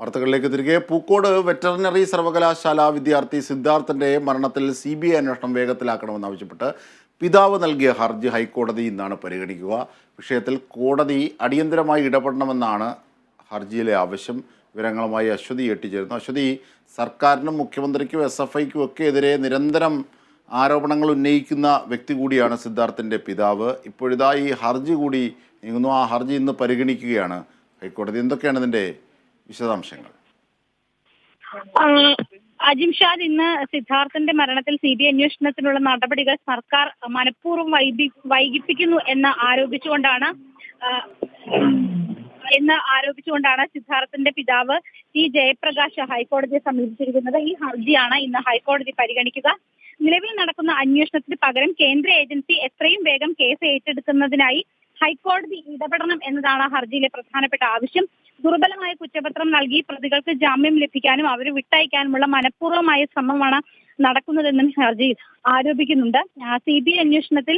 വാർത്തകളിലേക്ക് തിരികെ. പൂക്കോട് വെറ്ററിനറി സർവകലാശാല വിദ്യാർത്ഥി സിദ്ധാർത്ഥന്റെ മരണത്തിൽ സി ബി ഐ അന്വേഷണം വേഗത്തിലാക്കണമെന്നാവശ്യപ്പെട്ട് പിതാവ് നൽകിയ ഹർജി ഹൈക്കോടതി ഇന്നാണ് പരിഗണിക്കുക. വിഷയത്തിൽ കോടതി അടിയന്തരമായി ഇടപെടണമെന്നാണ് ഹർജിയിലെ ആവശ്യം. വിവരങ്ങളുമായി അശ്വതി എട്ടിച്ചേരുന്നു അശ്വതി സർക്കാരിനും മുഖ്യമന്ത്രിക്കും എസ് എഫ് ഐക്കും ഒക്കെ എതിരെ നിരന്തരം ആരോപണങ്ങൾ ഉന്നയിക്കുന്ന വ്യക്തി കൂടിയാണ് സിദ്ധാർത്ഥിന്റെ പിതാവ്. ഇപ്പോഴിതാ ഈ ഹർജി കൂടി നീങ്ങുന്നു. ആ ഹർജി ഇന്ന് പരിഗണിക്കുകയാണ് ഹൈക്കോടതി. എന്തൊക്കെയാണ് ഇതിന്റെ വിശദാംശങ്ങൾ. അജിംഷാദ് ഇന്ന് സിദ്ധാർത്ഥന്റെ മരണത്തിൽ സി ബി ഐ അന്വേഷണത്തിനുള്ള നടപടികൾ സർക്കാർ മനഃപൂർവം വൈകി വൈകിപ്പിക്കുന്നു എന്ന് ആരോപിച്ചുകൊണ്ടാണ് എന്ന് ആരോപിച്ചുകൊണ്ടാണ് സിദ്ധാർത്ഥന്റെ പിതാവ് ടി ജയപ്രകാശ് ഹൈക്കോടതിയെ സമീപിച്ചിരിക്കുന്നത്. ഈ ഹർജിയാണ് ഇന്ന് ഹൈക്കോടതി പരിഗണിക്കുക. നിലവിൽ നടക്കുന്ന അന്വേഷണത്തിന് പകരം കേന്ദ്ര ഏജൻസി എത്രയും വേഗം കേസ് ഏറ്റെടുക്കുന്നതിനായി ഹൈക്കോടതി ഇടപെടണം എന്നതാണ് ഹർജിയിലെ പ്രധാനപ്പെട്ട ആവശ്യം. ദുർബലമായ കുറ്റപത്രം നൽകി പ്രതികൾക്ക് ജാമ്യം ലഭിക്കാനും അവരെ വിട്ടയക്കാനുമുള്ള മനഃപൂർവമായ ശ്രമമാണ് നടക്കുന്നതെന്നും ഹർജിയിൽ ആരോപിക്കുന്നുണ്ട്. സി ബി ഐ അന്വേഷണത്തിൽ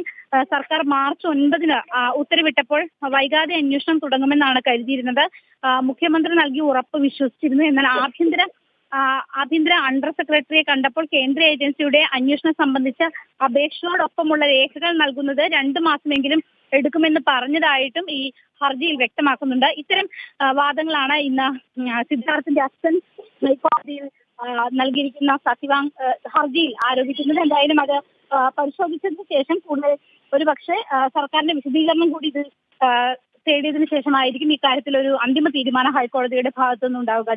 സർക്കാർ മാർച്ച് ഒൻപതിന് ഉത്തരവിട്ടപ്പോൾ വൈകാതെ അന്വേഷണം തുടങ്ങുമെന്നാണ് കരുതിയിരുന്നത്. മുഖ്യമന്ത്രി നൽകിയ ഉറപ്പ് വിശ്വസിച്ചിരുന്നു. എന്നാൽ ആഭ്യന്തര ആഭ്യന്തര അണ്ടർ സെക്രട്ടറിയെ കണ്ടപ്പോൾ കേന്ദ്ര ഏജൻസിയുടെ അന്വേഷണം സംബന്ധിച്ച അപേക്ഷയോടൊപ്പമുള്ള രേഖകൾ നൽകുന്നത് രണ്ടു മാസമെങ്കിലും എടുക്കുമെന്ന് പറഞ്ഞതായിട്ടും ഈ ഹർജിയിൽ വ്യക്തമാക്കുന്നുണ്ട്. ഇത്തരം വാദങ്ങളാണ് ഇന്ന് സിദ്ധാർത്ഥിന്റെ അച്ഛൻ ഹൈക്കോടതിയിൽ നൽകിയിരിക്കുന്ന സത്യവാങ് ഹർജിയിൽ ആരോപിക്കുന്നത്. എന്തായാലും അത് പരിശോധിച്ചതിന് ശേഷം കൂടുതൽ ഒരു പക്ഷേ സർക്കാരിന്റെ വിശദീകരണം കൂടി ഇത് തേടിയതിനു ശേഷമായിരിക്കും ഇക്കാര്യത്തിൽ ഒരു അന്തിമ തീരുമാനം ഹൈക്കോടതിയുടെ ഭാഗത്തു നിന്നുണ്ടാവുക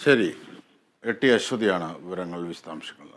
ശരി. എട്ടി അശ്വതിയാണ് വിവരങ്ങൾ വിശദാംശങ്ങൾ.